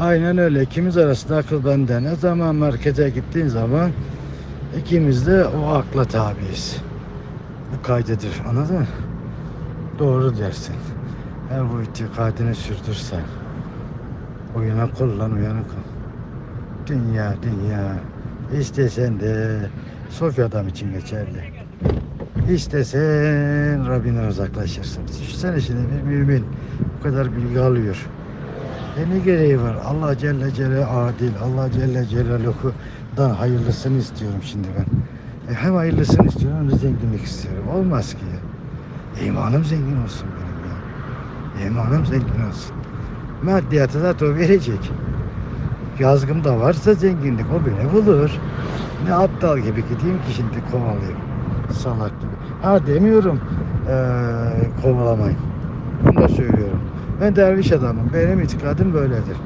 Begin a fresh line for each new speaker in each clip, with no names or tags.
Aynen öyle. İkimiz arasında akıl bende. Ne zaman markete gittiğin zaman ikimiz de o akla tabiiz. Bu kaydedir. Anladın mı? Doğru dersin. Eğer bu itikadını sürdürsen uyanık ol lan uyanık ol. Dünya dünya. İstesen de Sofya adam için geçerli. İstesen Rabbinden uzaklaşırsın. Düşünsene şimdi bir mümin bu kadar bilgi alıyor. E ne gereği var? Allah Celle Celle adil. Allah Celle Celaluhu'dan hayırlısını istiyorum şimdi ben. E hem hayırlısını istiyorum hem zenginlik istiyorum. Olmaz ki ya. İmanım zengin olsun benim ya. İmanım zengin olsun. Maddiyatı da o verecek. Yazgım da varsa zenginlik o beni bulur. Ne aptal gibi gideyim ki şimdi kovalayayım. Salak gibi. Ha demiyorum eee kovalamayın. Bunu da söylüyorum. Ben derviş adamım. Benim itikadım böyledir.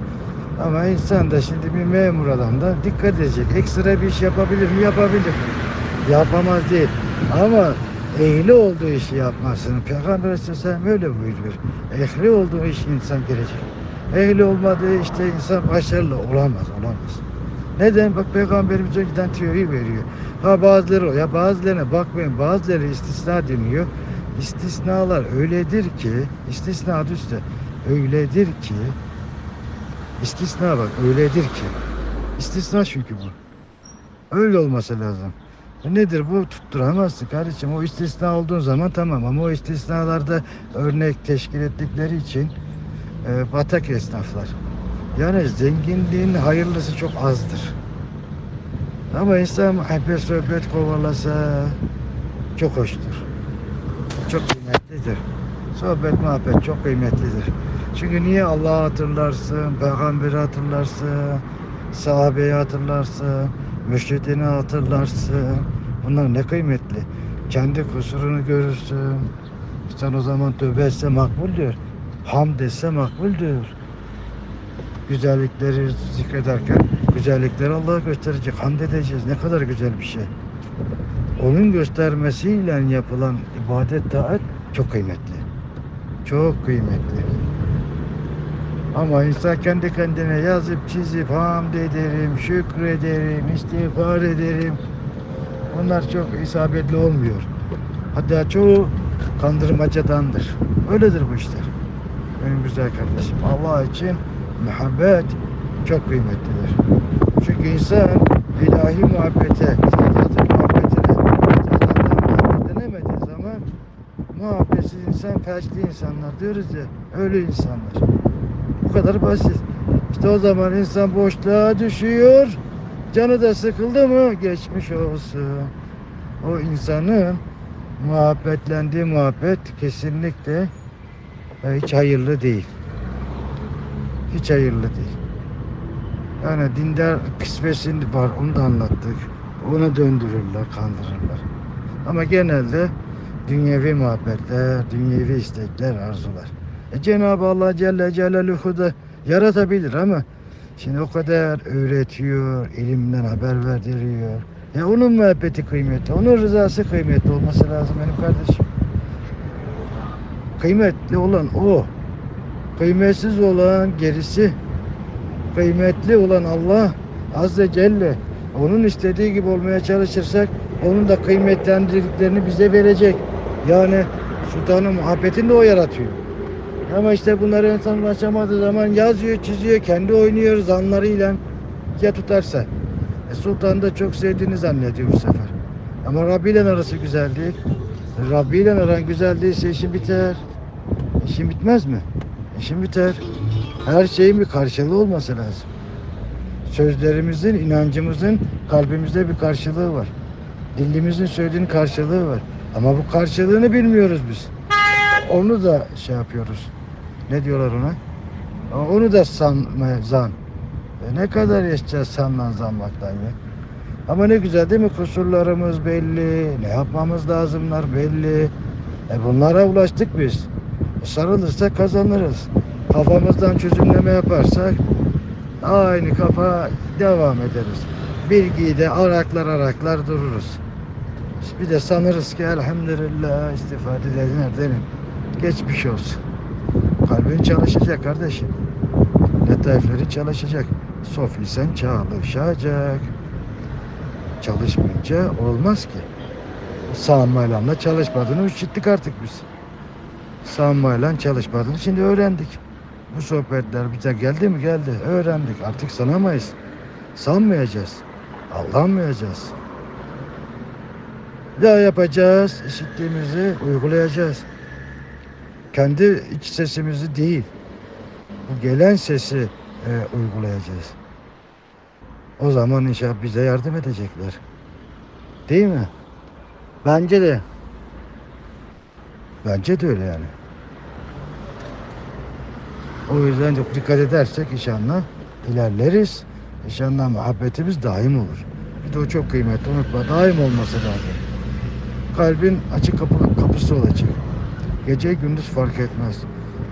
Ama insan da şimdi bir memur adam da dikkat edecek. Ekstra bir iş yapabilir mi? Yapabilir. Yapamaz değil. Ama ehli olduğu işi yapmasını Peygamber Aleyhisselam öyle buyuruyor. Ehli olduğu iş insan gelecek. Ehli olmadığı işte insan başarılı olamaz, olamaz. Neden? Bak Peygamberimiz önceden teori veriyor. Ha bazıları ya bazılarına bakmayın bazıları istisna deniyor. İstisnalar öyledir ki istisna üstte öyledir ki istisna bak öyledir ki istisna çünkü bu. Öyle olması lazım. E Nedir bu? Tutturamazsın kardeşim. O istisna olduğun zaman tamam ama o istisnalarda örnek teşkil ettikleri için e, batak esnaflar. Yani zenginliğin hayırlısı çok azdır. Ama insan muhabbet sohbet kovalasa çok hoştur. Çok kıymetlidir. Sohbet muhabbet çok kıymetlidir. Çünkü niye Allah'ı hatırlarsın, peygamberi hatırlarsın, sahabeyi hatırlarsın, mürşidini hatırlarsın. Bunlar ne kıymetli. Kendi kusurunu görürsün. Sen o zaman tövbe etse makbuldür. Hamd etse makbuldür. Güzellikleri zikrederken güzellikleri Allah'a gösterecek. Hamd edeceğiz. Ne kadar güzel bir şey. Onun göstermesiyle yapılan ibadet taat çok kıymetli. Çok kıymetli. Ama insan kendi kendine yazıp çizip hamd ederim, şükrederim, istiğfar ederim. Bunlar çok isabetli olmuyor. Hatta çoğu kandırmacadandır. Öyledir bu işler. Benim güzel kardeşim. Allah için muhabbet çok kıymetlidir. Çünkü insan ilahi muhabbete, sadatın muhabbetine, sadattan muhabbetlenemediği zaman muhabbetsiz insan felçli insanlar diyoruz ya, öyle insanlar. Bu kadar basit. İşte o zaman insan boşluğa düşüyor. Canı da sıkıldı mı geçmiş olsun. O insanın muhabbetlendiği muhabbet kesinlikle hiç hayırlı değil. Hiç hayırlı değil. Yani dindar kısmesin var onu da anlattık. Ona döndürürler, kandırırlar. Ama genelde dünyevi muhabbetler, dünyevi istekler, arzular. E Cenab-ı Allah Celle Celaluhu da yaratabilir ama şimdi o kadar öğretiyor, ilimden haber verdiriyor. Ya onun muhabbeti kıymetli, onun rızası kıymetli olması lazım benim kardeşim. Kıymetli olan o. Kıymetsiz olan gerisi. Kıymetli olan Allah Azze Celle. Onun istediği gibi olmaya çalışırsak onun da kıymetlendirdiklerini bize verecek. Yani sultanın muhabbetini de o yaratıyor. Ama işte bunları insan ulaşamadığı zaman yazıyor, çiziyor, kendi oynuyor zanlarıyla ya tutarsa. E, sultan da çok sevdiğini zannediyor bu sefer. Ama Rabbi ile arası güzel değil. Rabbi ile aran güzel değilse işin biter. İşin bitmez mi? İşin biter. Her şeyin bir karşılığı olması lazım. Sözlerimizin, inancımızın kalbimizde bir karşılığı var. Dilimizin söylediğinin karşılığı var. Ama bu karşılığını bilmiyoruz biz. Onu da şey yapıyoruz. Ne diyorlar ona? Onu da san, zan. E ne kadar yaşayacağız sanla zanmaktan ya. Ama ne güzel değil mi? Kusurlarımız belli. Ne yapmamız lazımlar belli. E bunlara ulaştık biz. E sarılırsak kazanırız. Kafamızdan çözümleme yaparsak aynı kafa devam ederiz. Bilgiyi de araklar araklar dururuz. Bir de sanırız ki elhamdülillah istifade edenlerdenim. Geçmiş olsun. Kalbin çalışacak kardeşim. Letaifleri çalışacak. Sofi sen çalışacak. Çalışmayınca olmaz ki. Sağmayla çalışmadığını üşüttük artık biz. Sağmayla çalışmadığını şimdi öğrendik. Bu sohbetler bize geldi mi geldi. Öğrendik. Artık sanamayız. Sanmayacağız. Aldanmayacağız. Ya yapacağız, işittiğimizi uygulayacağız. Kendi iç sesimizi değil, bu gelen sesi e, uygulayacağız. O zaman inşallah bize yardım edecekler. Değil mi? Bence de. Bence de öyle yani. O yüzden çok dikkat edersek inşallah ilerleriz. İnşallah muhabbetimiz daim olur. Bir de o çok kıymetli unutma. Daim olması lazım. Kalbin açık kapı, kapısı olacak. Gece gündüz fark etmez.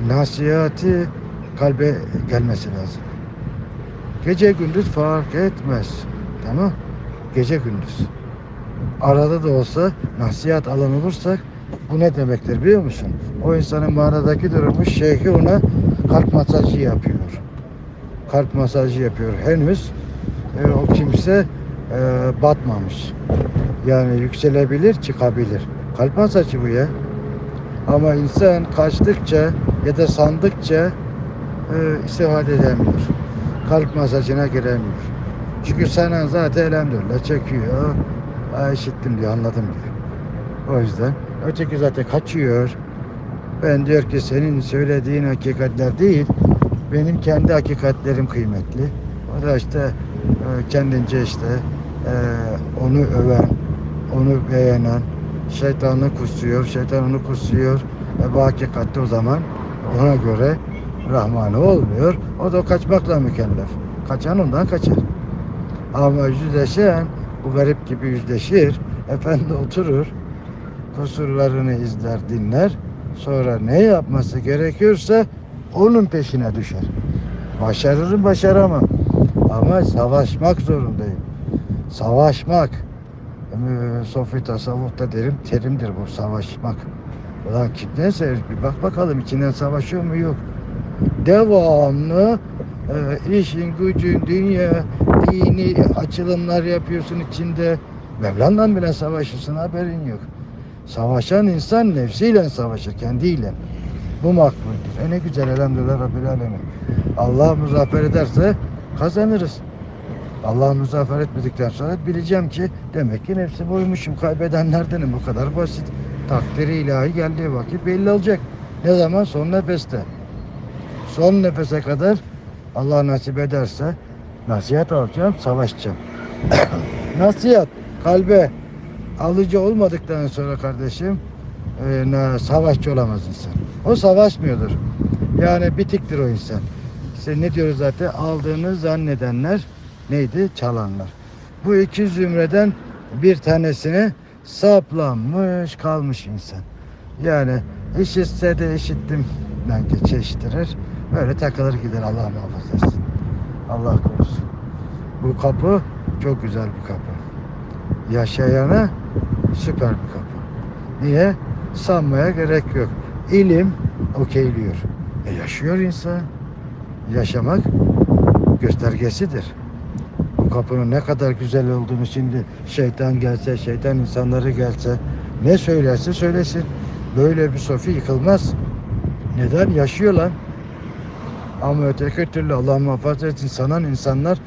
Nasihati kalbe gelmesi lazım. Gece gündüz fark etmez. Tamam? Gece gündüz. Arada da olsa nasihat alan olursak bu ne demektir biliyor musun? O insanın manadaki durumu şeyhi ona kalp masajı yapıyor. Kalp masajı yapıyor. Henüz e, o kimse e, batmamış. Yani yükselebilir, çıkabilir. Kalp masajı bu ya. Ama insan kaçtıkça ya da sandıkça e, istifade edemiyor. Kalp masajına giremiyor. Çünkü sana zaten elhamdülillah çekiyor. Ha, işittim diyor, anladım diyor. O yüzden öteki zaten kaçıyor. Ben diyor ki senin söylediğin hakikatler değil, benim kendi hakikatlerim kıymetli. O da işte e, kendince işte e, onu öven, onu beğenen, şeytanı kusuyor, şeytan onu kusuyor. Ve bu hakikatte o zaman ona göre Rahmanı olmuyor. O da kaçmakla mükellef. Kaçan ondan kaçar. Ama yüzleşen bu garip gibi yüzleşir. Efendi oturur. Kusurlarını izler, dinler. Sonra ne yapması gerekiyorsa onun peşine düşer. Başarırım, başaramam. Ama savaşmak zorundayım. Savaşmak. Ee, Sofi tasavvufta derim, terimdir bu savaşmak. Ulan neyse bir bak bakalım içinden savaşıyor mu yok. Devamlı e, işin gücün dünya dini açılımlar yapıyorsun içinde. Mevlan'la bile savaşırsın haberin yok. Savaşan insan nefsiyle savaşır kendiyle. Bu makbuldür. E ne güzel elhamdülillah Rabbil Alemin. Allah muzaffer ederse kazanırız. Allah muzaffer etmedikten sonra bileceğim ki demek ki nefsi boymuşum kaybedenlerdenim bu kadar basit. Takdiri ilahi geldiği vakit belli olacak. Ne zaman? Son nefeste. Son nefese kadar Allah nasip ederse nasihat alacağım, savaşacağım. nasihat kalbe alıcı olmadıktan sonra kardeşim e, savaşçı olamaz insan. O savaşmıyordur. Yani bitiktir o insan. İşte ne diyoruz zaten aldığını zannedenler neydi? Çalanlar. Bu iki zümreden bir tanesine saplanmış kalmış insan. Yani işitse de işittim ben geçiştirir. Böyle takılır gider Allah muhafaza etsin. Allah korusun. Bu kapı çok güzel bir kapı. Yaşayana süper bir kapı. Niye? Sanmaya gerek yok. İlim okeyliyor. E yaşıyor insan. Yaşamak göstergesidir. Kapının ne kadar güzel olduğunu şimdi şeytan gelse, şeytan insanları gelse ne söylerse söylesin. Böyle bir sofi yıkılmaz. Neden? Yaşıyor lan. Ama öteki türlü Allah muhafaza etsin sanan insanlar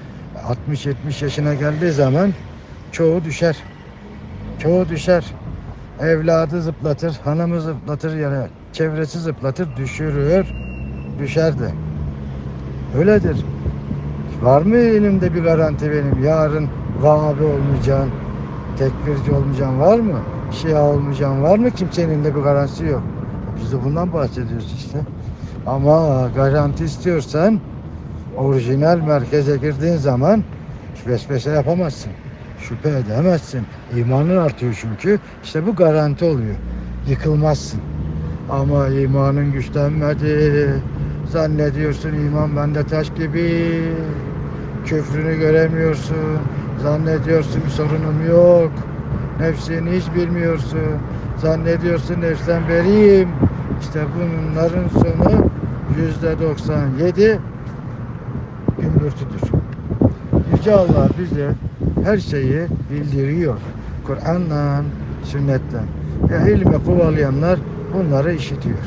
60-70 yaşına geldiği zaman çoğu düşer. Çoğu düşer. Evladı zıplatır, hanımı zıplatır yani çevresi zıplatır, düşürür, düşer de. Öyledir. Var mı elimde bir garanti benim? Yarın Vahabi olmayacağım, tekfirci olmayacağım var mı? Şia olmayacağım var mı? Kimsenin de bir garantisi yok. Biz de bundan bahsediyoruz işte. Ama garanti istiyorsan orijinal merkeze girdiğin zaman vesvese yapamazsın. Şüphe edemezsin. İmanın artıyor çünkü. İşte bu garanti oluyor. Yıkılmazsın. Ama imanın güçlenmedi. Zannediyorsun iman bende taş gibi. Küfrünü göremiyorsun. Zannediyorsun sorunum yok. Nefsini hiç bilmiyorsun. Zannediyorsun nefsten beriyim. İşte bunların sonu yüzde 97 örtüdür. Yüce Allah bize her şeyi bildiriyor. Kur'an'la, sünnetle. Ya ilme kovalayanlar bunları işitiyor.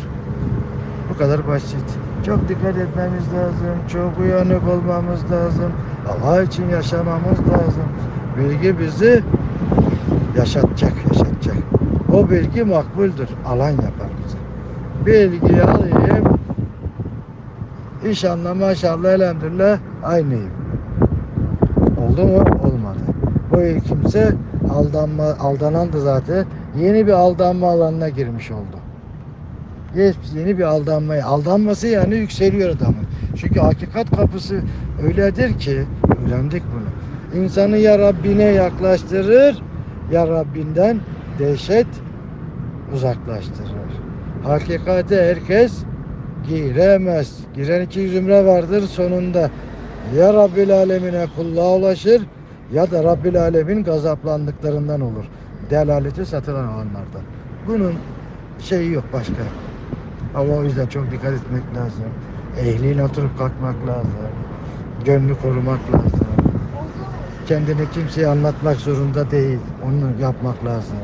Bu kadar basit. Çok dikkat etmemiz lazım. Çok uyanık olmamız lazım. Allah için yaşamamız lazım. Bilgi bizi yaşatacak, yaşatacak. O bilgi makbuldür. Alan yapar bize. Bilgiyi alayım. İnşallah maşallah elhamdülillah aynıyım. Oldu mu? Olmadı. Bu kimse aldanma, aldanan da zaten yeni bir aldanma alanına girmiş oldu. Yeni bir aldanmaya. Aldanması yani yükseliyor adamın. Çünkü hakikat kapısı öyledir ki öğrendik bunu. İnsanı ya Rabbine yaklaştırır ya Rabbinden dehşet uzaklaştırır. Hakikate herkes giremez. Giren iki zümre vardır sonunda. Ya Rabbil Alemine kulluğa ulaşır ya da Rabbil Alemin gazaplandıklarından olur. Delaleti satılan alanlarda. Bunun şeyi yok başka. Ama o yüzden çok dikkat etmek lazım. Ehliyle oturup kalkmak lazım. Gönlü korumak lazım. Kendini kimseye anlatmak zorunda değil. Onu yapmak lazım.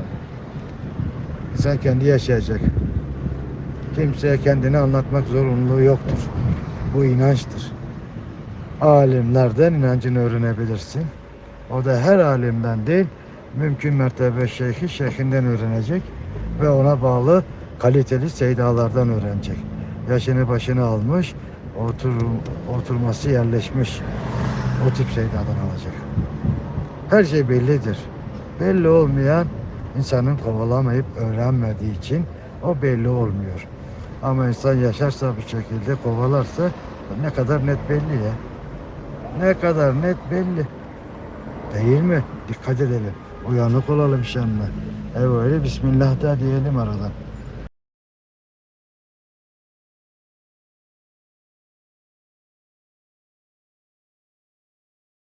İnsan kendi yaşayacak. Kimseye kendini anlatmak zorunluluğu yoktur. Bu inançtır. Alimlerden inancını öğrenebilirsin. O da her alimden değil, mümkün mertebe şeyhi şeyhinden öğrenecek ve ona bağlı kaliteli seydalardan öğrenecek. Yaşını başını almış, otur, oturması yerleşmiş. O tip seydadan alacak. Her şey bellidir. Belli olmayan insanın kovalamayıp öğrenmediği için o belli olmuyor. Ama insan yaşarsa bu şekilde kovalarsa ne kadar net belli ya. Ne kadar net belli. Değil mi? Dikkat edelim. Uyanık olalım inşallah. Evet, Bismillah da diyelim arada.